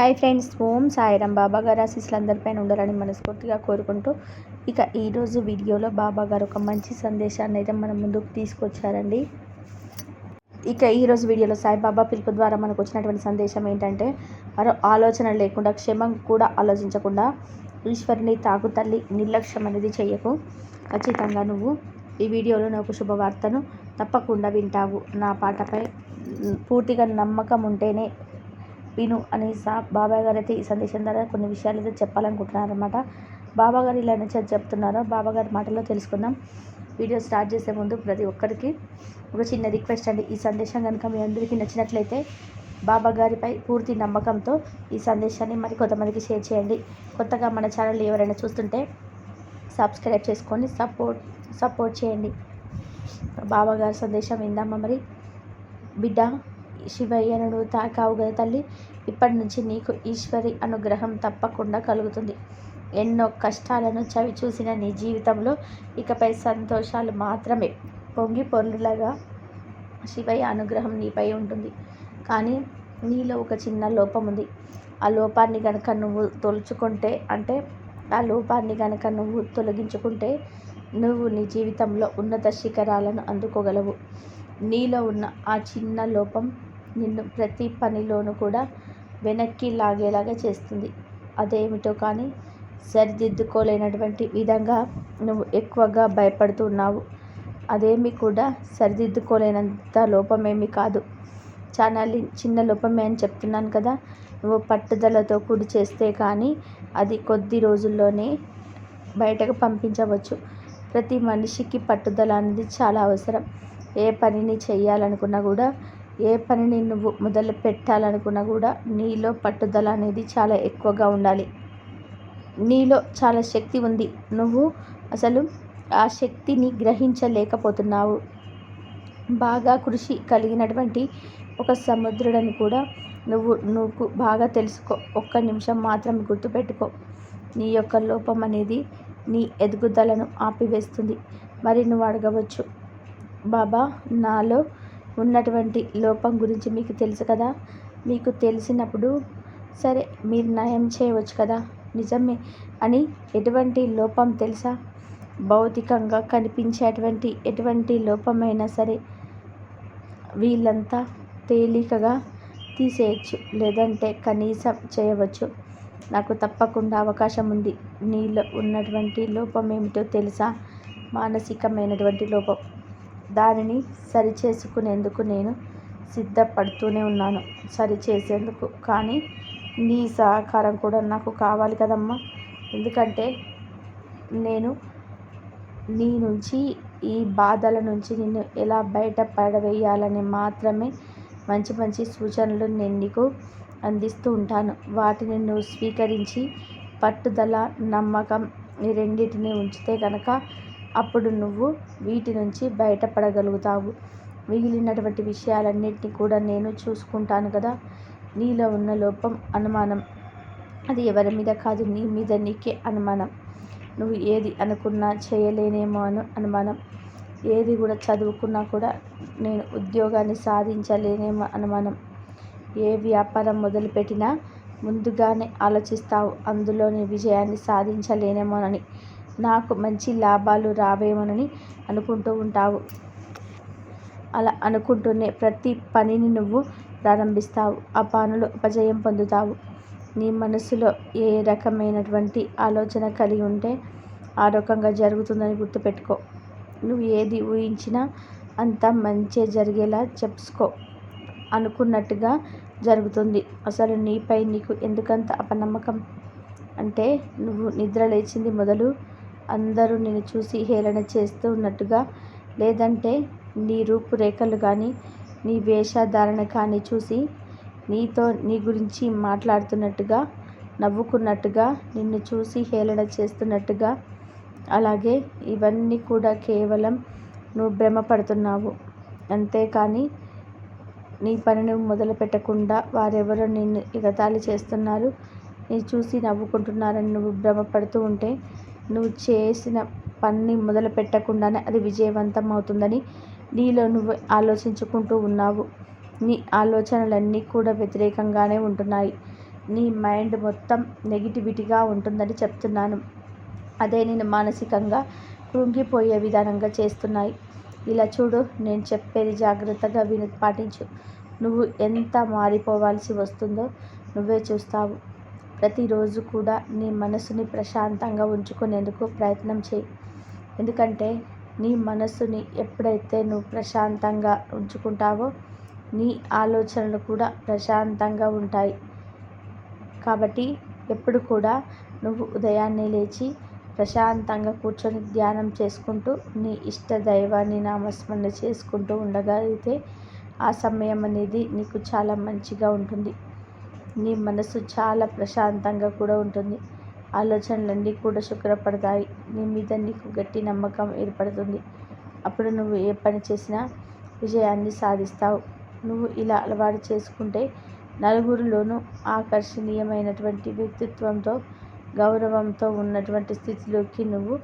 Hi friends Om Sairam Baba garu ఆశీస్సులు ఉండాలని మనస్ఫూర్తిగా కోరుకుంటూ ఇక ఈరోజు వీడియోలో బాబా గారు ఒక మంచి సందేశాన్ని అయితే మన ముందుకు తీసుకొచ్చారండి. ఇక ఈరోజు వీడియోలో సాయిబాబా పిలుపు ద్వారా మనకు వచ్చినటువంటి సందేశం ఏంటంటే మరో ఆలోచన లేకుండా క్షమం కూడా ఆలోచించకుండా ఈశ్వరిని తాగు తల్లి నిర్లక్ష్యం అనేది చేయకు. ఖచ్చితంగా నువ్వు ఈ వీడియోలో నాకు శుభవార్తను తప్పకుండా వింటావు. నా పాటపై పూర్తిగా నమ్మకం ఉంటేనే విను అని సా బాబాయ్ గారు అయితే ఈ సందేశం ద్వారా కొన్ని విషయాలు అయితే చెప్పాలనుకుంటున్నారు అనమాట బాబా గారు ఇలా నుంచి చెప్తున్నారో బాబా గారి మాటల్లో తెలుసుకుందాం. వీడియో స్టార్ట్ చేసే ముందు ప్రతి ఒక్కరికి ఒక చిన్న రిక్వెస్ట్ అండి. ఈ సందేశం కనుక మీ అందరికీ నచ్చినట్లయితే బాబా గారిపై పూర్తి నమ్మకంతో ఈ సందేశాన్ని మరి కొంతమందికి షేర్ చేయండి. కొత్తగా మన ఛానల్ ఎవరైనా చూస్తుంటే సబ్స్క్రైబ్ చేసుకొని సపోర్ట్ సపోర్ట్ చేయండి. బాబా గారి సందేశం విందామా మరి? బిడ్డ శివయ్యను తాకావు కదా తల్లి ఇప్పటి నుంచి నీకు ఈశ్వరి అనుగ్రహం తప్పకుండా కలుగుతుంది. ఎన్నో కష్టాలను చవి చూసిన నీ జీవితంలో ఇకపై సంతోషాలు మాత్రమే పొంగి పొర్లులాగా శివయ్య అనుగ్రహం నీపై ఉంటుంది. కానీ నీలో ఒక చిన్న లోపం ఉంది. ఆ లోపాన్ని కనుక నువ్వు తొలుచుకుంటే అంటే ఆ లోపాన్ని కనుక నువ్వు తొలగించుకుంటే నువ్వు నీ జీవితంలో ఉన్నత శిఖరాలను అందుకోగలవు. నీలో ఉన్న ఆ చిన్న లోపం నిన్ను ప్రతి పనిలోనూ కూడా వెనక్కి లాగేలాగా చేస్తుంది. అదేమిటో కానీ సరిదిద్దుకోలేనటువంటి విధంగా నువ్వు ఎక్కువగా భయపడుతున్నావు అదేమి కూడా సరిదిద్దుకోలేనంత లోపమేమి కాదు. చాలా చిన్న లోపమే అని చెప్తున్నాను కదా. నువ్వు పట్టుదలతో కూడి చేస్తే కానీ అది కొద్ది రోజుల్లోనే బయటకు పంపించవచ్చు. ప్రతి మనిషికి పట్టుదల అనేది చాలా అవసరం. ఏ పనిని చేయాలనుకున్నా కూడా ఏ పనిని నువ్వు మొదలు పెట్టాలనుకున్నా కూడా నీలో పట్టుదల అనేది చాలా ఎక్కువగా ఉండాలి. నీలో చాలా శక్తి ఉంది. నువ్వు అసలు ఆ శక్తిని గ్రహించలేకపోతున్నావు. బాగా కృషి కలిగినటువంటి ఒక సముద్రుడని కూడా నువ్వు నువ్వు బాగా తెలుసుకో. ఒక్క నిమిషం మాత్రం గుర్తుపెట్టుకో. నీ యొక్క లోపం అనేది నీ ఎదుగుదలను ఆపివేస్తుంది. మరి నువ్వు అడగవచ్చు బాబా నాలో ఉన్నటువంటి లోపం గురించి మీకు తెలుసు కదా? మీకు తెలిసినప్పుడు సరే మీరు నయం చేయవచ్చు కదా? నిజమే అని ఎటువంటి లోపం తెలుసా? భౌతికంగా కనిపించేటువంటి ఎటువంటి లోపమైనా సరే వీళ్ళంతా తేలికగా తీసేయచ్చు లేదంటే కనీసం చేయవచ్చు. నాకు తప్పకుండా అవకాశం ఉంది. నీలో ఉన్నటువంటి లోపం ఏమిటో తెలుసా? మానసికమైనటువంటి లోపం. దానిని సరిచేసుకునేందుకు నేను సిద్ధపడుతూనే ఉన్నాను. సరిచేసేందుకు. కానీ నీ సహకారం కూడా నాకు కావాలి కదమ్మా. ఎందుకంటే నేను నీ నుంచి ఈ బాధల నుంచి నిన్ను ఎలా బయట పడవేయాలని మాత్రమే మంచి మంచి సూచనలు నేను నీకు అందిస్తూ ఉంటాను. వాటిని నువ్వు స్వీకరించి పట్టుదల నమ్మకం ఈ రెండింటిని ఉంచితే కనుక అప్పుడు నువ్వు వీటి నుంచి బయటపడగలుగుతావు. మిగిలినటువంటి విషయాలన్నింటినీ కూడా నేను చూసుకుంటాను కదా. నీలో ఉన్న లోపం అనుమానం. అది ఎవరి మీద కాదు నీ మీద నీకే అనుమానం. నువ్వు ఏది అనుకున్నా చేయలేనేమో అను అనుమానం. ఏది కూడా చదువుకున్నా కూడా నేను ఉద్యోగాన్ని సాధించలేనేమో అనుమానం. ఏ వ్యాపారం మొదలుపెట్టినా ముందుగానే ఆలోచిస్తావు అందులోని విజయాన్ని సాధించలేనేమోనని. నాకు మంచి లాభాలు రావేమోనని అనుకుంటూ ఉంటావు. అలా అనుకుంటూనే ప్రతి పనిని నువ్వు ప్రారంభిస్తావు. ఆ పనులు అపజయం పొందుతావు. నీ మనసులో ఏ రకమైనటువంటి ఆలోచన కలిగి ఉంటే ఆ రకంగా జరుగుతుందని గుర్తుపెట్టుకో. నువ్వు ఏది ఊహించినా అంత మంచి జరిగేలా చెప్పుకో. అనుకున్నట్టుగా జరుగుతుంది. అసలు నీపై నీకు ఎందుకంత అపనమ్మకం? అంటే నువ్వు నిద్ర లేచింది మొదలు అందరూ నిన్ను చూసి హేళన చేస్తూ ఉన్నట్టుగా లేదంటే నీ రూపురేఖలు కానీ నీ వేషధారణ కానీ చూసి నీతో నీ గురించి మాట్లాడుతున్నట్టుగా నవ్వుకున్నట్టుగా నిన్ను చూసి హేళన చేస్తున్నట్టుగా అలాగే ఇవన్నీ కూడా కేవలం నువ్వు భ్రమపడుతున్నావు. అంతేకాని నీ పనిని మొదలుపెట్టకుండా మొదలు పెట్టకుండా వారెవరో నిన్ను ఎగతాళి చేస్తున్నారు నీ చూసి నవ్వుకుంటున్నారని నువ్వు భ్రమపడుతూ ఉంటే నువ్వు చేసిన పని మొదలు పెట్టకుండానే అది విజయవంతం అవుతుందని నీలో నువ్వు ఆలోచించుకుంటూ ఉన్నావు. నీ ఆలోచనలన్నీ కూడా వ్యతిరేకంగానే ఉంటున్నాయి. నీ మైండ్ మొత్తం నెగిటివిటీగా ఉంటుందని చెప్తున్నాను. అదే నేను మానసికంగా కృంగిపోయే విధానంగా చేస్తున్నాయి. ఇలా చూడు నేను చెప్పేది జాగ్రత్తగా విని పాటించు. నువ్వు ఎంత మారిపోవాల్సి వస్తుందో నువ్వే చూస్తావు. ప్రతిరోజు కూడా నీ మనసుని ప్రశాంతంగా ఉంచుకునేందుకు ప్రయత్నం చేయి. ఎందుకంటే నీ మనసుని ఎప్పుడైతే నువ్వు ప్రశాంతంగా ఉంచుకుంటావో నీ ఆలోచనలు కూడా ప్రశాంతంగా ఉంటాయి. కాబట్టి ఎప్పుడు కూడా నువ్వు ఉదయాన్నే లేచి ప్రశాంతంగా కూర్చొని ధ్యానం చేసుకుంటూ నీ ఇష్ట దైవాన్ని నామస్మరణ చేసుకుంటూ ఉండగలిగితే ఆ సమయం అనేది నీకు చాలా మంచిగా ఉంటుంది. నీ మనసు చాలా ప్రశాంతంగా కూడా ఉంటుంది. ఆలోచనలన్నీ కూడా శుక్రపడతాయి నీ మీద నీకు గట్టి నమ్మకం ఏర్పడుతుంది. అప్పుడు నువ్వు ఏ పని చేసినా విజయాన్ని సాధిస్తావు. నువ్వు ఇలా అలవాటు చేసుకుంటే నలుగురిలోనూ ఆకర్షణీయమైనటువంటి వ్యక్తిత్వంతో గౌరవంతో ఉన్నటువంటి స్థితిలోకి నువ్వు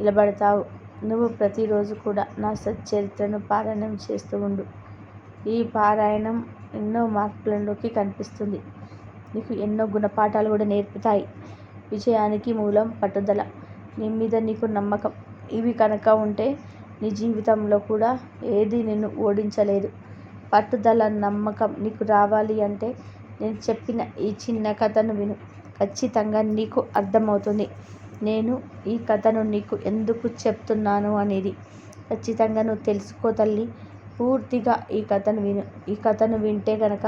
నిలబడతావు. నువ్వు ప్రతిరోజు కూడా నా సచ్చరిత్రను పారాయణం చేస్తూ ఉండు. ఈ పారాయణం ఎన్నో మార్పులలోకి కనిపిస్తుంది. నీకు ఎన్నో గుణపాఠాలు కూడా నేర్పుతాయి. విజయానికి మూలం పట్టుదల. నీ మీద నీకు నమ్మకం. ఇవి కనుక ఉంటే నీ జీవితంలో కూడా ఏది నిన్ను ఓడించలేదు. పట్టుదల నమ్మకం నీకు రావాలి అంటే నేను చెప్పిన ఈ చిన్న కథను విను. ఖచ్చితంగా నీకు అర్థమవుతుంది. నేను ఈ కథను నీకు ఎందుకు చెప్తున్నాను అనేది. ఖచ్చితంగా నువ్వు తెలుసుకో తల్లి. పూర్తిగా ఈ కథను విను. ఈ కథను వింటే కనుక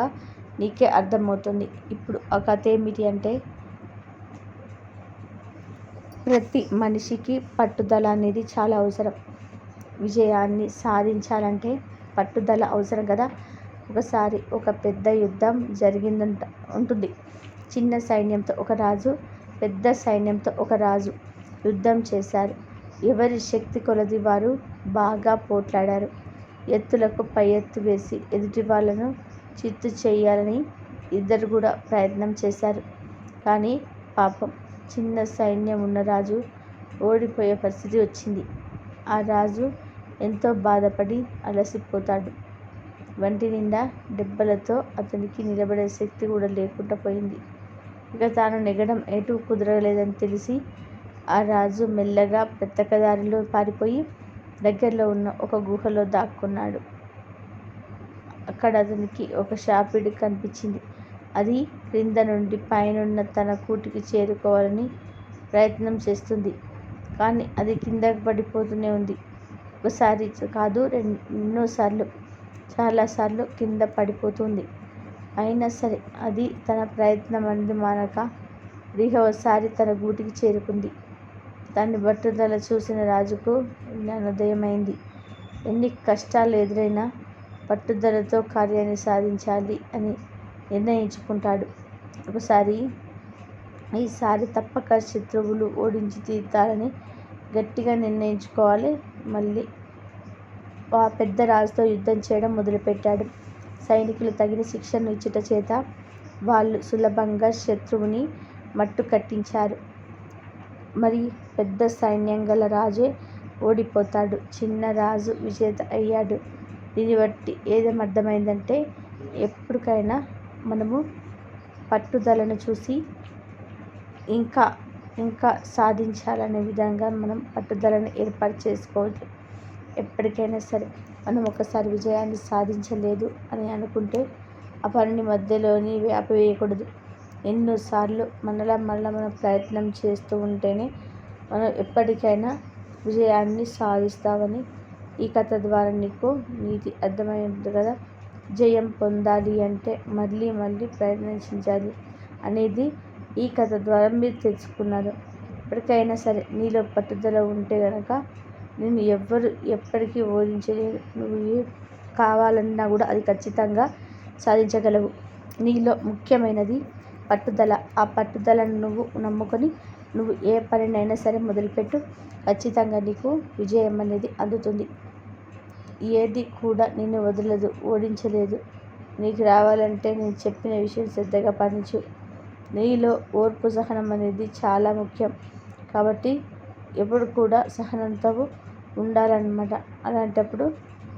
నీకే అర్థమవుతుంది. ఇప్పుడు ఆ కథ ఏమిటి అంటే ప్రతి మనిషికి పట్టుదల అనేది చాలా అవసరం. విజయాన్ని సాధించాలంటే పట్టుదల అవసరం కదా. ఒకసారి ఒక పెద్ద యుద్ధం జరిగిందంట ఉంటుంది. చిన్న సైన్యంతో ఒక రాజు పెద్ద సైన్యంతో ఒక రాజు యుద్ధం చేశారు. ఎవరి శక్తి కొలది వారు బాగా పోట్లాడారు. ఎత్తులకు పై ఎత్తు వేసి ఎదుటి వాళ్ళను చిత్తు చేయాలని ఇద్దరు కూడా ప్రయత్నం చేశారు. కానీ పాపం చిన్న సైన్యం ఉన్న రాజు ఓడిపోయే పరిస్థితి వచ్చింది. ఆ రాజు ఎంతో బాధపడి అలసిపోతాడు. వంటి నిండా దెబ్బలతో అతనికి నిలబడే శక్తి కూడా లేకుండా పోయింది. ఇక తాను నెగడం ఎటు కుదరలేదని తెలిసి ఆ రాజు మెల్లగా పెత్తకదారిలో పారిపోయి దగ్గరలో ఉన్న ఒక గుహలో దాక్కున్నాడు. అక్కడ అతనికి ఒక షాపిడి కనిపించింది. అది క్రింద నుండి పైనున్న తన కూటికి చేరుకోవాలని ప్రయత్నం చేస్తుంది. కానీ అది కిందకి పడిపోతూనే ఉంది. ఒకసారి కాదు రెండోసార్లు చాలాసార్లు కింద పడిపోతుంది. అయినా సరే అది తన ప్రయత్నం అనేది మానక ఒకసారి తన గూటికి చేరుకుంది. దాన్ని పట్టుదల చూసిన రాజుకు జ్ఞానోదయమైంది. ఎన్ని కష్టాలు ఎదురైనా పట్టుదలతో కార్యాన్ని సాధించాలి అని నిర్ణయించుకుంటాడు. ఒకసారి ఈసారి తప్పక శత్రువులు ఓడించి తీర్తాలని గట్టిగా నిర్ణయించుకోవాలి. మళ్ళీ ఆ పెద్ద రాజుతో యుద్ధం చేయడం మొదలుపెట్టాడు. సైనికులు తగిన శిక్షను ఇచ్చుట చేత వాళ్ళు సులభంగా శత్రువుని మట్టు కట్టించారు. మరి పెద్ద సైన్యం గల రాజే ఓడిపోతాడు. చిన్న రాజు విజేత అయ్యాడు. దీన్ని బట్టి ఏదేమర్థమైందంటే ఎప్పటికైనా మనము పట్టుదలను చూసి ఇంకా ఇంకా సాధించాలనే విధంగా మనం పట్టుదలను ఏర్పాటు చేసుకోవచ్చు ఎప్పటికైనా సరే మనం ఒకసారి విజయాన్ని సాధించలేదు అని అనుకుంటే ఆ పనిని మధ్యలోని ఆపివేయకూడదు. ఎన్నోసార్లు మనలా మళ్ళీ మనం ప్రయత్నం చేస్తూ ఉంటేనే మనం ఎప్పటికైనా విజయాన్ని సాధిస్తామని ఈ కథ ద్వారా నీకు నీతి అర్థమైంది కదా? జయం పొందాలి అంటే మళ్ళీ మళ్ళీ ప్రయత్నించాలి అనేది ఈ కథ ద్వారా మీరు తెలుసుకున్నారు. ఎప్పటికైనా సరే నీలో పట్టుదల ఉంటే కనుక నేను ఎవ్వరు ఎప్పటికీ ఓడించలేరు. నువ్వు ఏ కావాలన్నా కూడా అది ఖచ్చితంగా సాధించగలవు. నీలో ముఖ్యమైనది పట్టుదల. ఆ పట్టుదలను నువ్వు నమ్ముకొని నువ్వు ఏ పనినైనా సరే మొదలుపెట్టు. ఖచ్చితంగా నీకు విజయం అనేది అందుతుంది. ఏది కూడా నిన్ను వదలదు ఓడించలేదు. నీకు రావాలంటే నేను చెప్పిన విషయం శ్రద్ధగా పాటించు. నీలో ఓర్పు సహనం అనేది చాలా ముఖ్యం. కాబట్టి ఎప్పుడు కూడా సహనంతో ఉండాలన్నమాట. అలాంటప్పుడు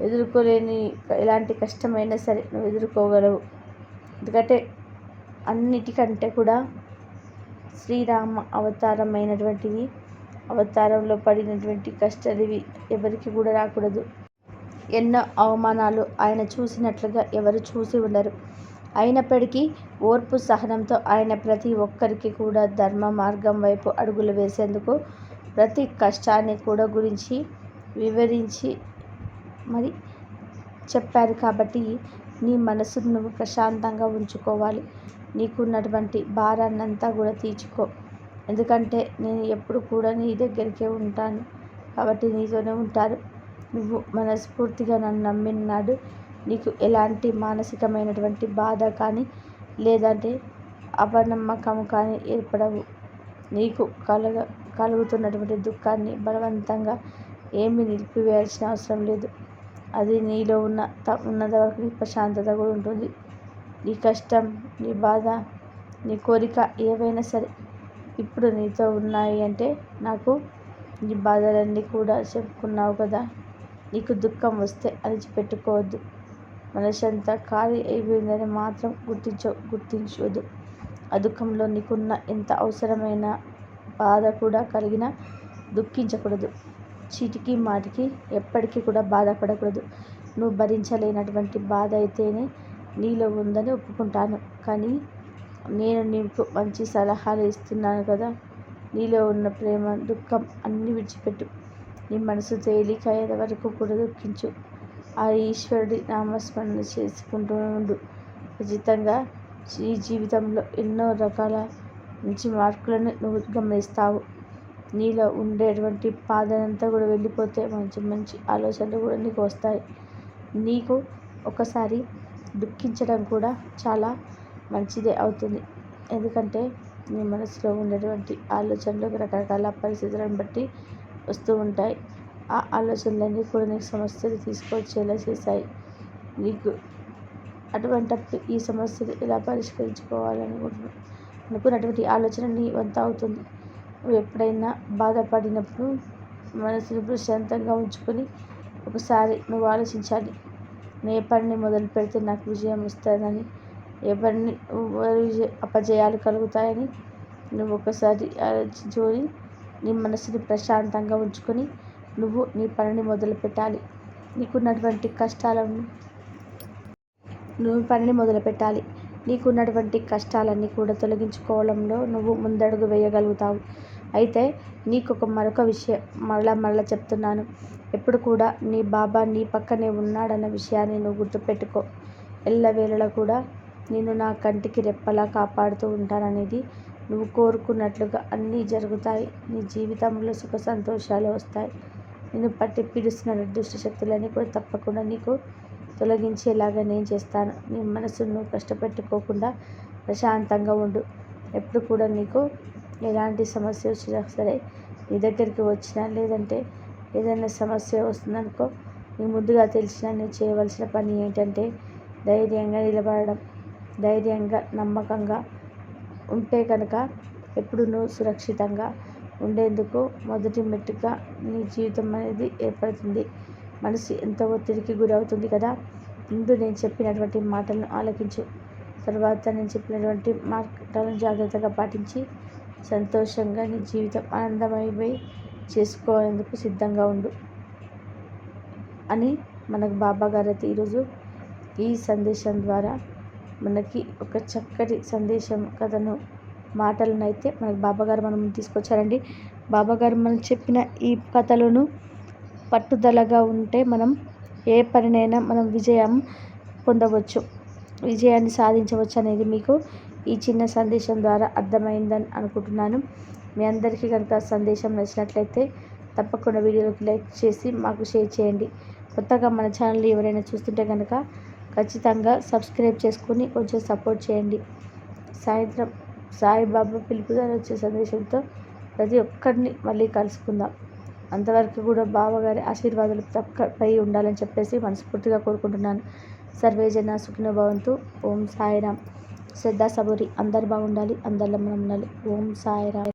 ఎదుర్కోలేని ఎలాంటి కష్టమైనా సరే నువ్వు ఎదుర్కోగలవు. ఎందుకంటే అన్నిటికంటే కూడా శ్రీరామ అవతారమైనటువంటిది అవతారంలో పడినటువంటి కష్టాలు ఎవరికి కూడా రాకూడదు. ఎన్నో అవమానాలు ఆయన చూసినట్లుగా ఎవరు చూసి ఉండరు. అయినప్పటికీ ఓర్పు సహనంతో ఆయన ప్రతి ఒక్కరికి కూడా ధర్మ మార్గం వైపు అడుగులు వేసేందుకు ప్రతి కష్టాన్ని కూడా గురించి వివరించి మరి చెప్పారు కాబట్టి నీ మనసును నువ్వు ప్రశాంతంగా ఉంచుకోవాలి. నీకున్నటువంటి భారాన్నంతా కూడా తీర్చుకో. ఎందుకంటే నేను ఎప్పుడు కూడా నీ దగ్గరికే ఉంటాను కాబట్టి నీతోనే ఉంటారు. నువ్వు మనస్ఫూర్తిగా నన్ను నమ్మినాడు. నీకు ఎలాంటి మానసికమైనటువంటి బాధ కానీ లేదంటే అపనమ్మకం కానీ ఏర్పడవు. నీకు కలగ కలుగుతున్నటువంటి దుఃఖాన్ని బలవంతంగా ఏమీ నిలిపివేయాల్సిన అవసరం లేదు. అది నీలో ఉన్న త ఉన్నంత వరకు నీ ప్రశాంతత కూడా ఉంటుంది. నీ కష్టం నీ బాధ నీ కోరిక ఏవైనా సరే ఇప్పుడు నీతో ఉన్నాయి అంటే నాకు నీ బాధలన్నీ కూడా చెప్పుకున్నావు కదా. నీకు దుఃఖం వస్తే అణిచిపెట్టుకోవద్దు మనసు అంతా ఖాళీ అయిపోయిందని మాత్రం గుర్తించ గుర్తించవద్దు ఆ దుఃఖంలో నీకున్న ఎంత అవసరమైన బాధ కూడా కలిగిన దుఃఖించకూడదు. చీటికి మాటికి ఎప్పటికీ కూడా బాధపడకూడదు. నువ్వు భరించలేనటువంటి బాధ అయితేనే నీలో ఉందని ఒప్పుకుంటాను. కానీ నేను నీకు మంచి సలహాలు ఇస్తున్నాను కదా నీలో ఉన్న ప్రేమ దుఃఖం అన్నీ విడిచిపెట్టు. నీ మనసు తేలిక వరకు కూడా దుఃఖించు. ఆ ఈశ్వరుడి నామస్మరణ చేసుకుంటూ ఉండు. ఖచ్చితంగా ఈ జీవితంలో ఎన్నో రకాల మంచి మార్కులను నువ్వు గమనిస్తావు. నీలో ఉండేటువంటి బాధనంతా కూడా వెళ్ళిపోతే మంచి మంచి ఆలోచనలు కూడా నీకు వస్తాయి. నీకు ఒకసారి దుఃఖించడం కూడా చాలా మంచిదే అవుతుంది. ఎందుకంటే నీ మనసులో ఉండేటువంటి ఆలోచనలు రకరకాల పరిస్థితులను బట్టి వస్తూ ఉంటాయి. ఆ ఆలోచనలన్నీ కూడా నీకు సమస్యలు తీసుకొచ్చేలా చేశాయి. నీకు అటువంటప్పుడు ఈ సమస్యలు ఎలా పరిష్కరించుకోవాలనుకుంటున్నాను అనుకున్నటువంటి ఆలోచన నీ వంత అవుతుంది. నువ్వు ఎప్పుడైనా బాధపడినప్పుడు మనసును ప్రశాంతంగా ఉంచుకొని ఒకసారి నువ్వు ఆలోచించాలి. నేను ఏ పనిని మొదలు పెడితే నాకు విజయం వస్తుందని ఏ పనిని విజయ అపజయాలు కలుగుతాయని నువ్వు ఒకసారి ఆలోచించుకొని నీ మనసుని ప్రశాంతంగా ఉంచుకొని నువ్వు నీ పనిని మొదలు పెట్టాలి నీకున్నటువంటి కష్టాలను నువ్వు పనిని మొదలు పెట్టాలి నీకున్నటువంటి కష్టాలన్నీ కూడా తొలగించుకోవడంలో నువ్వు ముందడుగు వేయగలుగుతావు. అయితే నీకు ఒక మరొక విషయం మళ్ళా మళ్ళా చెప్తున్నాను. ఎప్పుడు కూడా నీ బాబా నీ పక్కనే ఉన్నాడన్న విషయాన్ని నువ్వు గుర్తుపెట్టుకో. ఎల్లవేళలా కూడా నేను నా కంటికి రెప్పలా కాపాడుతూ ఉంటాననేది నువ్వు కోరుకున్నట్లుగా అన్నీ జరుగుతాయి. నీ జీవితంలో సుఖ సంతోషాలు వస్తాయి. నేను పట్టి పిలుస్తున్న దుష్ట శక్తులన్నీ కూడా తప్పకుండా నీకు తొలగించేలాగా నేను చేస్తాను. నీ మనసును కష్టపెట్టుకోకుండా ప్రశాంతంగా ఉండు. ఎప్పుడు కూడా నీకు ఎలాంటి సమస్య వచ్చినా సరే నీ దగ్గరికి వచ్చినా లేదంటే ఏదైనా సమస్య వస్తుందనుకో నీ ముందుగా తెలిసిన నేను చేయవలసిన పని ఏంటంటే ధైర్యంగా నిలబడడం. ధైర్యంగా నమ్మకంగా ఉంటే కనుక ఎప్పుడూ నువ్వు సురక్షితంగా ఉండేందుకు మొదటి మెట్టుగా నీ జీవితం అనేది ఏర్పడుతుంది. మనసు ఎంతో ఒత్తిడికి గురవుతుంది కదా? ముందు నేను చెప్పినటువంటి మాటలను ఆలకించు. తర్వాత నేను చెప్పినటువంటి మాటలను జాగ్రత్తగా పాటించి సంతోషంగా నీ జీవితం ఆనందమైపోయి చేసుకోవాలందుకు సిద్ధంగా ఉండు అని మనకు బాబా గారు అయితే ఈరోజు ఈ సందేశం ద్వారా మనకి ఒక చక్కటి సందేశం కథను మాటలను అయితే మనకు బాబాగారు మనం తీసుకొచ్చారండి. బాబాగారు మనం చెప్పిన ఈ కథలను పట్టుదలగా ఉంటే మనం ఏ పనినైనా మనం విజయం పొందవచ్చు. విజయాన్ని సాధించవచ్చు అనేది మీకు ఈ చిన్న సందేశం ద్వారా అర్థమైందని అనుకుంటున్నాను. మీ అందరికీ కనుక సందేశం నచ్చినట్లయితే తప్పకుండా వీడియోకి లైక్ చేసి మాకు షేర్ చేయండి. కొత్తగా మన ఛానల్ ఎవరైనా చూస్తుంటే కనుక ఖచ్చితంగా సబ్స్క్రైబ్ చేసుకుని కొంచెం సపోర్ట్ చేయండి. సాయంత్రం సాయిబాబా పిలుపుదారు వచ్చే సందేశంతో ప్రతి ఒక్కరిని మళ్ళీ కలుసుకుందాం. అంతవరకు కూడా బావగారి ఆశీర్వాదాలు తప్పపై ఉండాలని చెప్పేసి మనస్ఫూర్తిగా కోరుకుంటున్నాను. సర్వేజన సుఖినభవంతు ఓం సాయిరామ్. శ్రద్ధా సబూరి అందరు బాగుండాలి. అందరిలో మనం ఉండాలి. ఓం సాయిరామ్.